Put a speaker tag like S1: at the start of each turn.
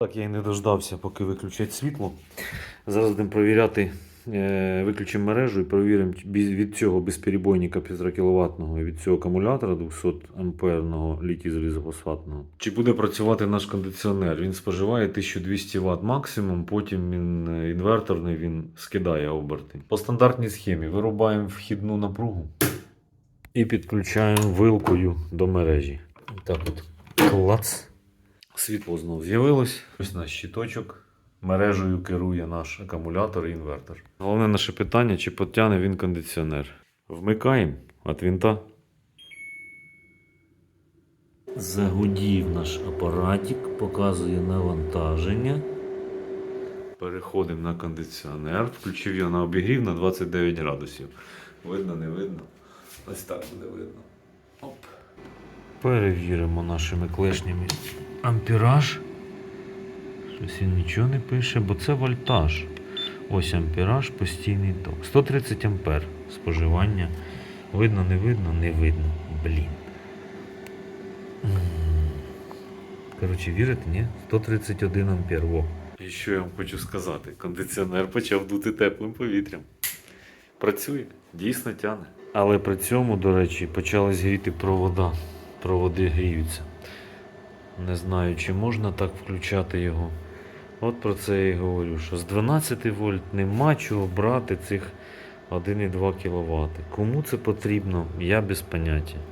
S1: Так, я і не дождався, поки виключать світло. Зараз будемо перевіряти, е, виключимо мережу і перевіримо від цього безперебойника 1,5 кВт від цього акумулятора 200 амперного літій. Чи буде працювати наш кондиціонер? Він споживає 1200 Вт максимум, потім він е, інверторний, він скидає оберти. По стандартній схемі вирубаємо вхідну напругу і підключаємо вилкою до мережі. Так от клац. Світло знов з'явилось. Ось наш щиточок. Мережею керує наш акумулятор і інвертор. Головне наше питання, чи потягне він кондиціонер. Вмикаємо від винта. Загудів наш апаратик, показує навантаження. Переходимо на кондиціонер. Включив його на обігрів на 29 градусів. Видно, не видно. Ось так буде видно. Оп. Перевіримо нашими клешнями ампераж. Щось він нічого не пише, бо це вольтаж. Ось ампераж, постійний ток. 130 ампер споживання. Видно, не видно, не видно. Блін. Коротше, вірите, ні? 131 ампер. Во. І що я вам хочу сказати? Кондиціонер почав дути теплим повітрям. Працює, дійсно тяне. Але при цьому, до речі, почали гріти провода. Проводи гріються. Не знаю, чи можна так включати його. От про це я і говорю, що з 12 вольт нема чого брати цих 1,2 кВт. Кому це потрібно, я без поняття.